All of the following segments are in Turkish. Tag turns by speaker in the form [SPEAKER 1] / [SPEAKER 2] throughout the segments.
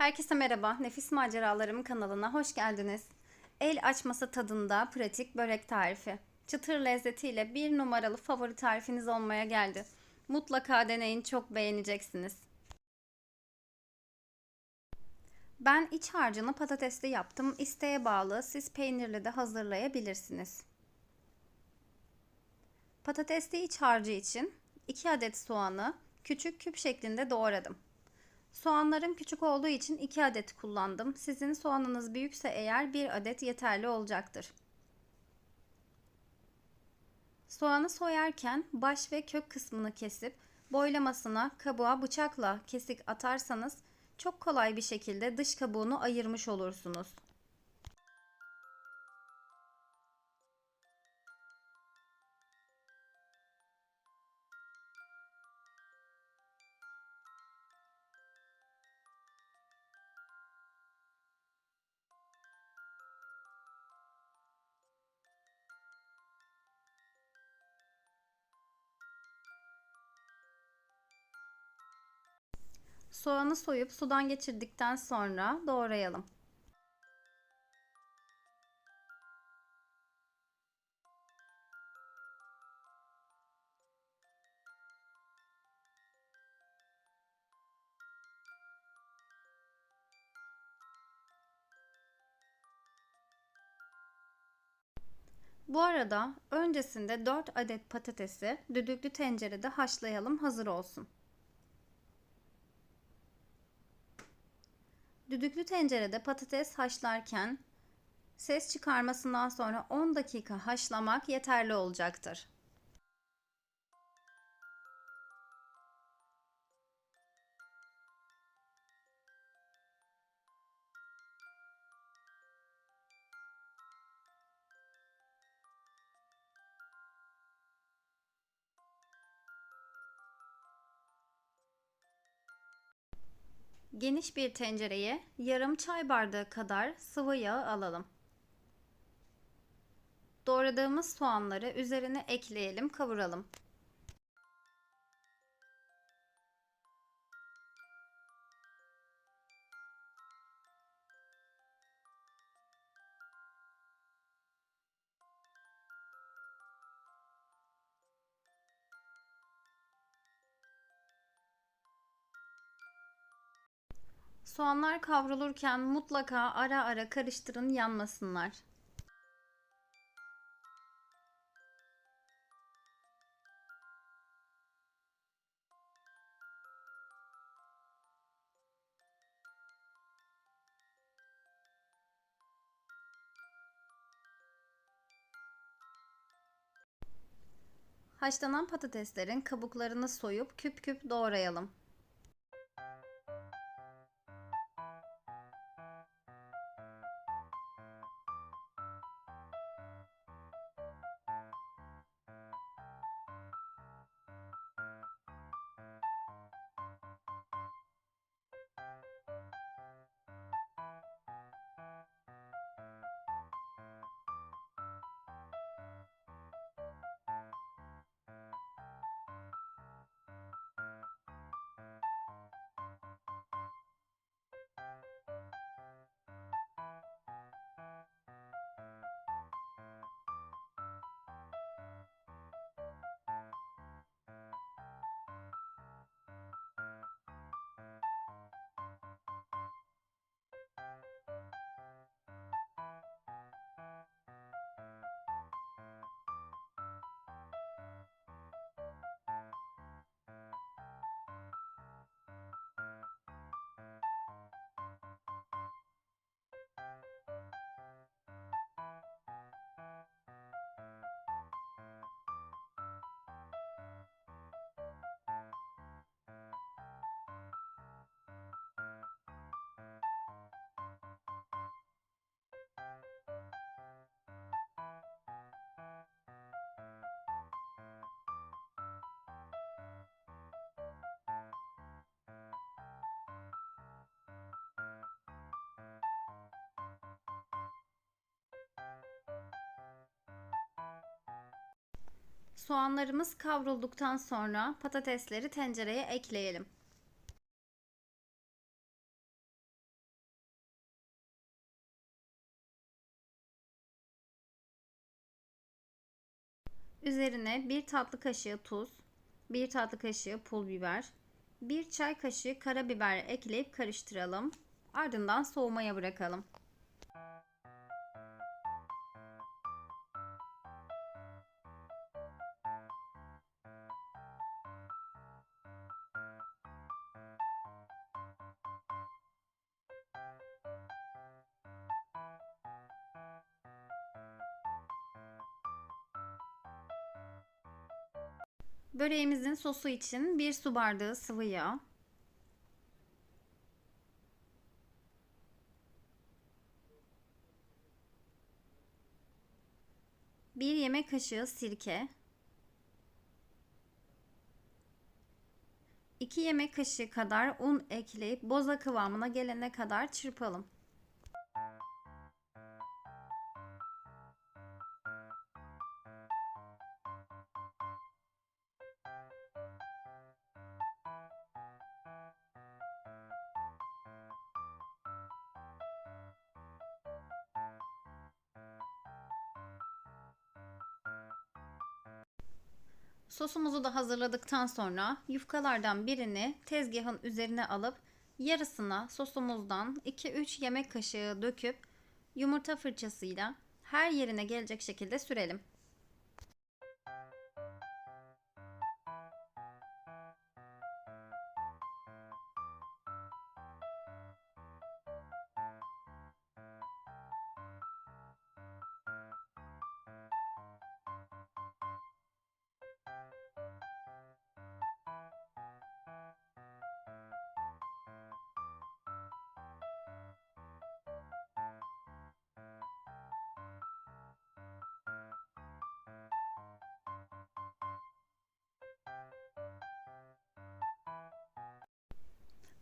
[SPEAKER 1] Herkese merhaba. Nefis Maceralarım kanalına hoş geldiniz. El açması tadında pratik börek tarifi. Çıtır lezzetiyle bir numaralı favori tarifiniz olmaya geldi. Mutlaka deneyin, çok beğeneceksiniz. Ben iç harcını patatesli yaptım. İsteğe bağlı siz peynirli de hazırlayabilirsiniz. Patatesli iç harcı için 2 adet soğanı küçük küp şeklinde doğradım. Soğanlarım küçük olduğu için 2 adet kullandım. Sizin soğanınız büyükse eğer 1 adet yeterli olacaktır. Soğanı soyarken baş ve kök kısmını kesip boylamasına kabuğa bıçakla kesik atarsanız çok kolay bir şekilde dış kabuğunu ayırmış olursunuz. Soğanı soyup sudan geçirdikten sonra doğrayalım. Bu arada öncesinde 4 adet patatesi düdüklü tencerede haşlayalım hazır olsun. Düdüklü tencerede patates haşlarken ses çıkarmasından sonra 10 dakika haşlamak yeterli olacaktır. Geniş bir tencereye yarım çay bardağı kadar sıvı yağ alalım. Doğradığımız soğanları üzerine ekleyelim, kavuralım. Soğanlar kavrulurken mutlaka ara ara karıştırın yanmasınlar. Haşlanan patateslerin kabuklarını soyup küp küp doğrayalım. Soğanlarımız kavrulduktan sonra patatesleri tencereye ekleyelim. Üzerine 1 tatlı kaşığı tuz, 1 tatlı kaşığı pul biber, 1 çay kaşığı karabiber ekleyip karıştıralım. Ardından soğumaya bırakalım. Böreğimizin sosu için 1 su bardağı sıvı yağ, bir yemek kaşığı sirke, 2 yemek kaşığı kadar un ekleyip boza kıvamına gelene kadar çırpalım. Sosumuzu da hazırladıktan sonra yufkalardan birini tezgahın üzerine alıp yarısına sosumuzdan 2-3 yemek kaşığı döküp yumurta fırçasıyla her yerine gelecek şekilde sürelim.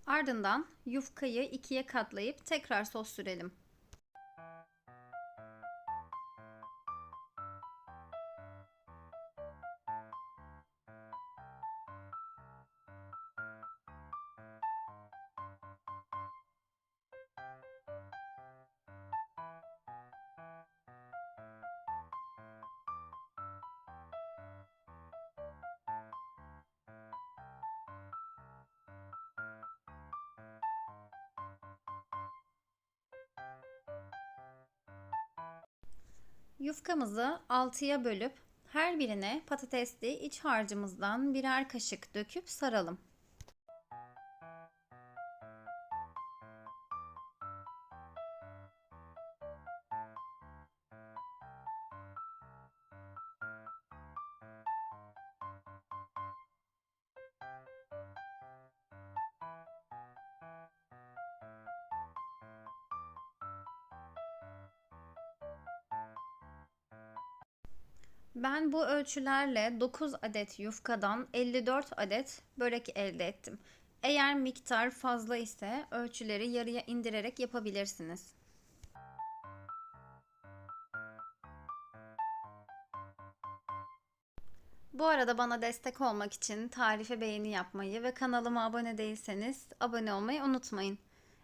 [SPEAKER 1] Ardından yufkayı ikiye katlayıp tekrar sos sürelim. Yufkamızı 6'ya bölüp her birine patatesli iç harcımızdan birer kaşık döküp saralım. Ben bu ölçülerle 9 adet yufkadan 54 adet börek elde ettim. Eğer miktar fazla ise ölçüleri yarıya indirerek yapabilirsiniz. Bu arada bana destek olmak için tarife beğeni yapmayı ve kanalıma abone değilseniz abone olmayı unutmayın.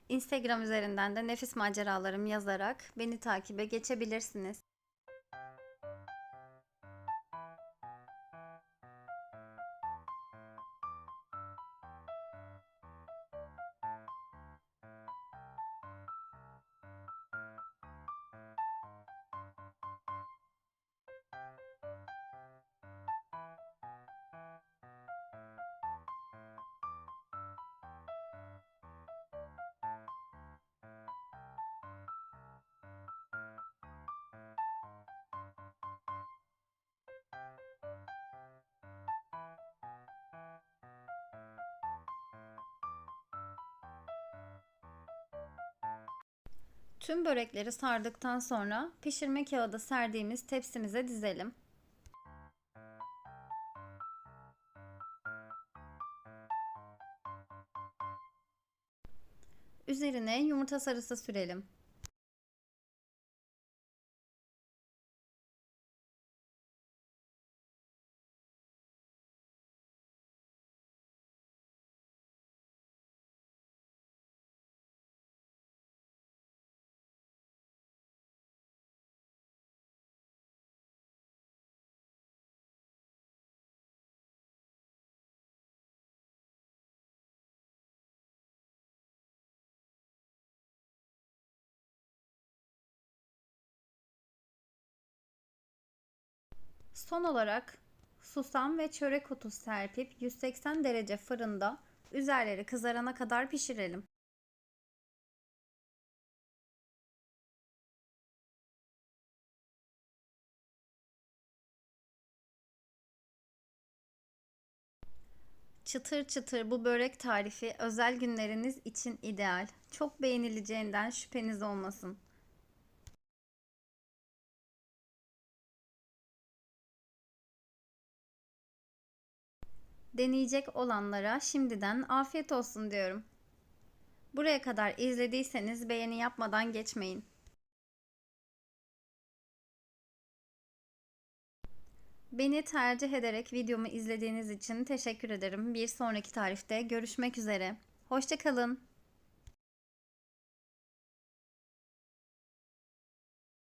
[SPEAKER 1] Instagram üzerinden de nefis maceralarım yazarak beni takibe geçebilirsiniz. Tüm börekleri sardıktan sonra pişirme kağıdı serdiğimiz tepsimize dizelim. Üzerine yumurta sarısı sürelim. Son olarak susam ve çörek otu serpip 180 derece fırında üzerleri kızarana kadar pişirelim. Çıtır çıtır bu börek tarifi özel günleriniz için ideal. Çok beğenileceğinden şüpheniz olmasın. Deneyecek olanlara şimdiden afiyet olsun diyorum. Buraya kadar izlediyseniz beğeni yapmadan geçmeyin. Beni tercih ederek videomu izlediğiniz için teşekkür ederim. Bir sonraki tarifte görüşmek üzere. Hoşçakalın.